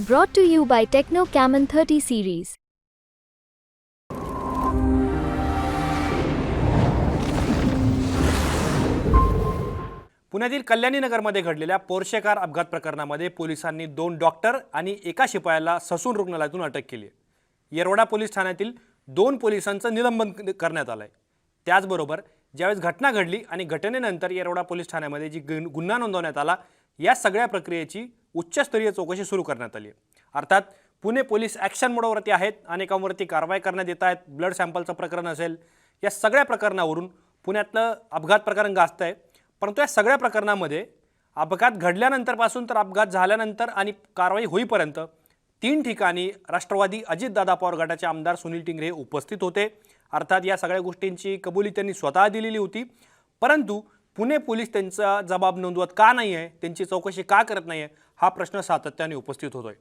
Brought to you by Techno Camon 30 series. पुण्यातील कल्याणी नगरमध्ये घडलेल्या पोर्शे कार अपघात प्रकरणामध्ये पोलिसांनी दोन डॉक्टर आणि एका शिपायाला ससून रुग्णालयातून अटक केली आहे येरवडा पोलीस ठाण्यातील दोन पोलिसांचं निलंबन करण्यात आलं आहे त्याचबरोबर ज्यावेळेस घटना घडली आणि घटनेनंतर येरवडा पोलीस ठाण्यामध्ये जी गुन- गुन्हा नोंदवण्यात आला या सगळ्या प्रक्रियेची उच्चस्तरीय चौकशी सुरू करण्यात आली आहे. अर्थात पुणे पोलीस ॲक्शन मोडवरती आहेत अनेकांवरती कारवाई करण्यात येत आहेत ब्लड सॅम्पलचं प्रकरण असेल या सगळ्या प्रकरणावरून पुण्यातलं अपघात प्रकरण गाजतं आहे. परंतु या सगळ्या प्रकरणामध्ये अपघात घडल्यानंतरपासून तर अपघात झाल्यानंतर आणि कारवाई होईपर्यंत तीन ठिकाणी राष्ट्रवादी अजितदादा पवार गटाचे आमदार सुनील टिंगरे उपस्थित होते. अर्थात या सगळ्या गोष्टींची कबुली त्यांनी स्वतः दिलेली होती. परंतु पुणे पोलीस त्यांचा जबाब नोंदवत का नाही आहे त्यांची चौकशी का करत नाही आहे हा प्रश्न सातत्याने उपस्थित होतोय.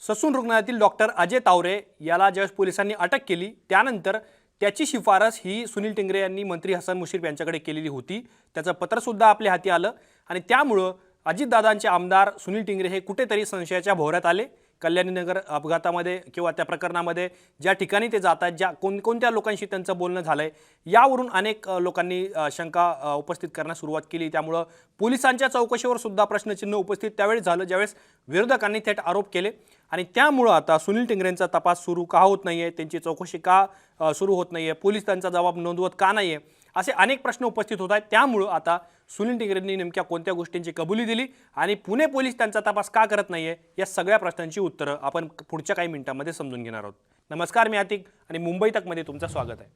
ससून रुग्णालयातील डॉक्टर अजय तावरे याला ज्यावेळेस पोलिसांनी अटक केली त्यानंतर त्याची शिफारस ही सुनील टिंगरे यांनी मंत्री हसन मुश्रीफ यांच्याकडे केलेली होती. त्याचं पत्रसुद्धा आपल्या हाती आलं आणि त्यामुळं अजितदादांचे आमदार सुनील टिंगरे हे कुठेतरी संशयाच्या भोवऱ्यात आले. कल्याणीनगर अपघातामध्ये किंवा त्या प्रकरणामध्ये ज्या ठिकाणी ते जात आहेत ज्या कोणकोणत्या लोकांशी त्यांचं बोलणं झालं आहे यावरून अनेक लोकांनी शंका उपस्थित करण्यास सुरुवात केली. त्यामुळं पोलिसांच्या चौकशीवर सुद्धा प्रश्नचिन्ह उपस्थित त्यावेळी झालं ज्यावेळेस विरोधकांनी थेट आरोप केले. आणि त्यामुळं आता सुनील टिंगरेंचा तपास सुरू का होत नाही आहे त्यांची चौकशी का सुरू होत नाही आहे पोलीस त्यांचा जबाब नोंदवत का नाही आहे असे अनेक प्रश्न उपस्थित होत आहेत. त्यामुळं आता सुनील टिंगरेंनी नेमक्या कोणत्या गोष्टींची कबुली दिली आणि पुणे पोलीस त्यांचा तपास का करत नाही आहे या सगळ्या प्रश्नांची उत्तरं आपण पुढच्या काही मिनिटांमध्ये समजून घेणार आहोत. नमस्कार मी आतिक आणि मुंबई तकमध्ये तुमचं स्वागत आहे.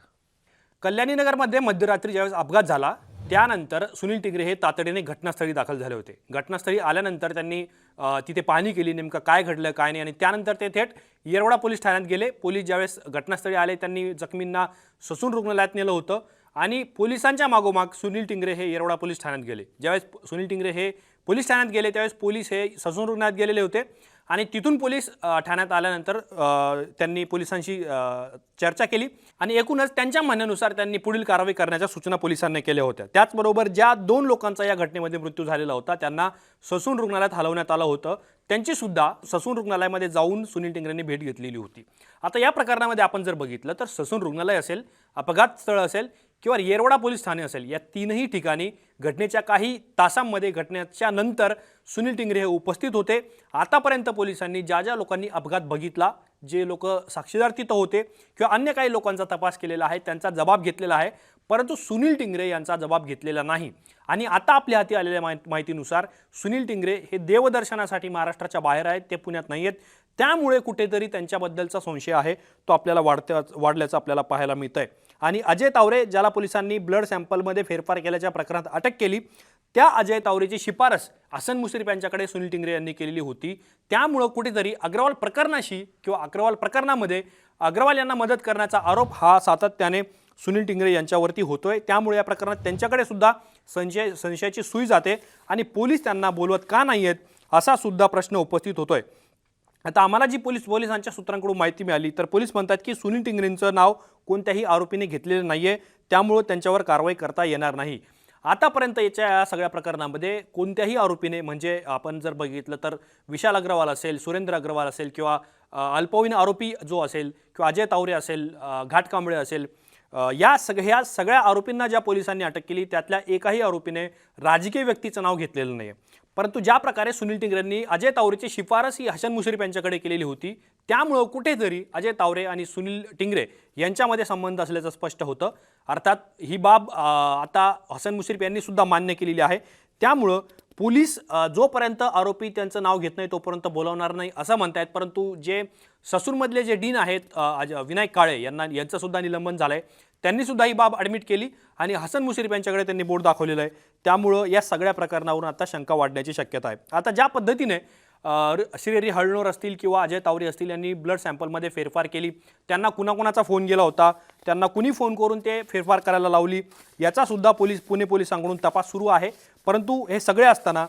कल्याणीनगरमध्ये मध्यरात्री ज्यावेळेस अपघात झाला त्यानंतर सुनील टिंगरे हे तातडीने घटनास्थळी दाखल झाले होते. घटनास्थळी आल्यानंतर त्यांनी तिथे पाहणी केली नेमकं काय घडलं काय नाही आणि त्यानंतर ते थेट येरवडा पोलीस ठाण्यात गेले. पोलीस ज्यावेळेस घटनास्थळी आले त्यांनी जखमींना ससून रुग्णालयात नेलं होतं. आणि पोलिसांच्या मागोमाग सुनील टिंगरे हे येरवडा पोलीस ठाण्यात गेले. ज्यावेळेस सुनील टिंगरे हे पोलीस ठाण्यात गेले त्यावेळेस पोलीस हे ससून रुग्णात गेलेले होते. आणि तिथून पोलीस ठाण्यात आल्यानंतर त्यांनी पोलिसांशी चर्चा केली. आणि एकूणच त्यांच्या म्हणण्यानुसार त्यांनी पुढील कारवाई करण्याच्या सूचना पोलिसांनी केल्या होत्या. त्याचबरोबर ज्या दोन लोकांचा या घटनेमध्ये मृत्यू झालेला होता त्यांना ससून रुग्णालयात हलवण्यात आलं होतं. त्यांची सुद्धा ससून रुग्णालयामध्ये जाऊन सुनील टिंगरेंनी भेट घेतलेली होती. आता या प्रकरणामध्ये आपण जर बघितलं तर ससून रुग्णालय असेल अपघात स्थळ असेल किंवा येरवडा पोलीस ठाणे असेल या तीनही ठिकाणी घटनेच्या काही तासांमध्ये घटनेच्या नंतर सुनील टिंगरे हे उपस्थित होते. आतापर्यंत पोलिसांनी ज्या ज्या लोकांनी अपघात बघितला जे लोक साक्षीदार तिथं होते किंवा अन्य काही लोकांचा तपास केलेला आहे त्यांचा जबाब घेतलेला आहे परंतु सुनील टिंगरे यांचा जबाब घेतलेला नाही. आणि आता आपल्या हाती आलेल्या माहि- माहितीनुसार सुनील टिंगरे हे देवदर्शनासाठी महाराष्ट्राच्या बाहेर आहेत ते पुण्यात नाही आहेत. त्यामुळे कुठेतरी त्यांच्याबद्दलचा संशय आहे तो आपल्याला वाढत्या वाढल्याचं आपल्याला पाहायला मिळतं आहे आणि अजय तावरे ज्याला पोलिसांनी ब्लड सॅम्पलमध्ये फेरफार केल्याच्या प्रकरणात अटक केली त्या अजय तावरेची शिफारस हसन मुश्रीफ यांच्याकडे सुनील टिंगरे यांनी केलेली होती. त्यामुळं कुठेतरी अग्रवाल प्रकरणाशी किंवा अग्रवाल प्रकरणामध्ये अग्रवाल यांना मदत करण्याचा आरोप हा सातत्याने सुनील टिंगरे यांच्यावरती होतोय. त्यामुळे या प्रकरणात त्यांच्याकडे सुद्धा संशय संशयाची सुई जाते आणि पोलीस त्यांना बोलवत का नाही आहेत असा सुद्धा प्रश्न उपस्थित होतोय. आता आम्हाला जी पोलीस पोलिसांच्या सूत्रांकडून माहिती मिळाली तर पोलीस म्हणतात की सुनील टिंगरेंचं नाव कोणत्याही आरोपीने घेतलेलं नाही आहे त्यामुळं त्यांच्यावर कारवाई करता येणार नाही. आतापर्यंत याच्या या सगळ्या प्रकरणामध्ये कोणत्याही आरोपीने म्हणजे आपण जर बघितलं तर विशाल अग्रवाल असेल सुरेंद्र अग्रवाल असेल किंवा अल्पवयीन आरोपी जो असेल किंवा अजय तावरे असेल घाटकांबळे घाट कांबळे असेल या सगळ्या सगळ्या आरोपींना ज्या पोलिसांनी अटक केली त्यातल्या एकाही आरोपीने राजकीय व्यक्तीचं नाव घेतलेलं नाही आहे परंतु ज्या प्रकारे सुनील टिंगरेंनी अजय तावरेची शिफारस ही हसन मुश्रीफ यांच्याकडे केलेली होती त्यामुळं कुठेतरी अजय तावरे आणि सुनील टिंगरे यांच्यामध्ये संबंध असल्याचं स्पष्ट होतं. अर्थात ही बाब आता हसन मुश्रीफ यांनीसुद्धा मान्य केलेली आहे. त्यामुळं पोलीस जोपर्यंत आरोपी त्यांचं नाव घेत नाही तोपर्यंत बोलावणार नाही असं म्हणतायत. परंतु जे ससूरमधले जे डीन आहेत विनायक काळे यांना यांचंसुद्धा निलंबन झालं आहे त्यांनी सुद्धा ही बाब ॲडमिट केली आणि हसन मुश्रीफ यांच्याकडे त्यांनी बोर्ड दाखवलेलं आहे. त्यामुळं या सगळ्या प्रकरणावरून आता शंका वाढण्याची शक्यता आहे. आता ज्या पद्धतीने श्रीहरी हळणोर असतील किंवा अजय तावरे असतील यांनी ब्लड सॅम्पलमध्ये फेरफार केली. त्यांना कुणाकुणाचा फोन गेला होता त्यांना कुणी फोन करून ते फेरफार करायला लावली याचासुद्धा पोलीस पुणे पोलिसांकडून तपास सुरू आहे. परंतु हे सगळे असताना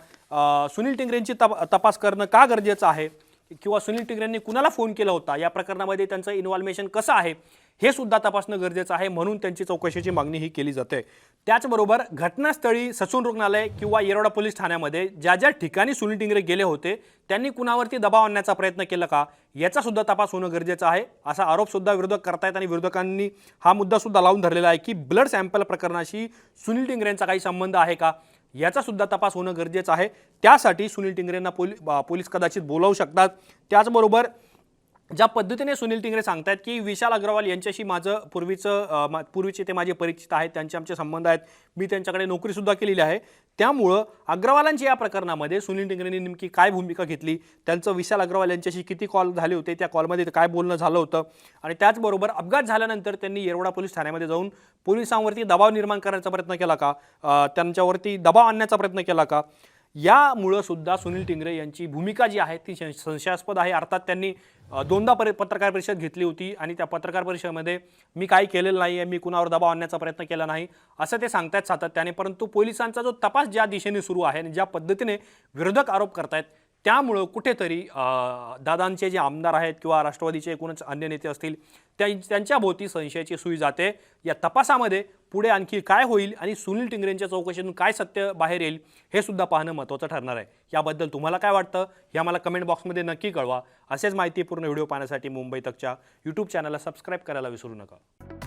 सुनील टिंगरेंची तप तपास करणं का गरजेचं आहे? किंवा सुनील टिंगरेंनी कुणाला फोन केला होता? या प्रकरणामध्ये त्यांचं इन्व्हॉल्मेशन कसं आहे? हे सुद्धा तपासणं गरजेचं आहे म्हणून त्यांची चौकशीची मागणी ही केली जाते. त्याचबरोबर घटनास्थळी ससून रुग्णालय किंवा येरवडा पोलीस ठाण्यामध्ये ज्या ज्या ठिकाणी सुनील टिंगरे गेले होते त्यांनी कुणावरती दबाव आणण्याचा प्रयत्न केला का? याचा सुद्धा तपास होणं गरजेचं आहे. असा आरोप सुद्धा विरोधक करतायत आणि विरोधकांनी हा मुद्दा सुद्धा लावून धरलेला आहे की ब्लड सॅम्पल प्रकरणाशी सुनील टिंगरेंचा काही संबंध आहे का? याचा सुद्धा तपास होणं गरजेचं आहे. त्यासाठी सुनील टिंगरेंना पोली पोलीस कदाचित बोलावू शकतात. त्याचबरोबर ज्या पद्धतीने सुनील टिंगरे सांगतायत की विशाल अग्रवाल यांच्याशी माझं पूर्वीचं मा- पूर्वीचे ते माझे परिचित आहेत त्यांचे आमचे संबंध आहेत मी त्यांच्याकडे नोकरीसुद्धा केलेली आहे. त्यामुळं अग्रवालांच्या या प्रकरणामध्ये सुनील टिंगरेंनी नेमकी काय भूमिका घेतली त्यांचं विशाल अग्रवाल यांच्याशी किती कॉल झाले होते त्या कॉलमध्ये काय बोलणं झालं होतं आणि त्याचबरोबर अपघात झाल्यानंतर त्यांनी येरवडा पोलीस ठाण्यामध्ये जाऊन पोलिसांवरती दबाव निर्माण करण्याचा प्रयत्न केला का? त्यांच्यावरती दबाव आणण्याचा प्रयत्न केला का? यामुळं सुद्धा सुनील टिंगरे यांची भूमिका जी आहे ती संशयास्पद आहे. अर्थात त्यांनी दोनदा परि पत्रकार परिषद घेतली होती आणि त्या पत्रकार परिषदेमध्ये मी काही केलेलं नाही आहे मी कुणावर दबाव आणण्याचा प्रयत्न केला नाही असं ते सांगतायत सातत्याने. परंतु पोलिसांचा जो तपास ज्या दिशेने सुरू आहे आणि ज्या पद्धतीने विरोधक आरोप करतायत त्यामुळं कुठेतरी दादांचे जे आमदार आहेत किंवा राष्ट्रवादीचे एकूणच अन्य नेते असतील त्या त्यांच्या भोवती संशयाची सुई जाते. या तपासामध्ये पुढे आणखी काय होईल आणि सुनील टिंगरेंच्या चौकशीतून काय सत्य बाहेर येईल हे सुद्धा पाहणं महत्त्वाचं ठरणार आहे. याबद्दल तुम्हाला काय वाटतं? हे आम्हाला कमेंट बॉक्समध्ये नक्की कळवा. असेच माहितीपूर्ण व्हिडिओ पाहण्यासाठी मुंबई तकच्या यूट्यूब चॅनलला सबस्क्राईब करायला विसरू नका.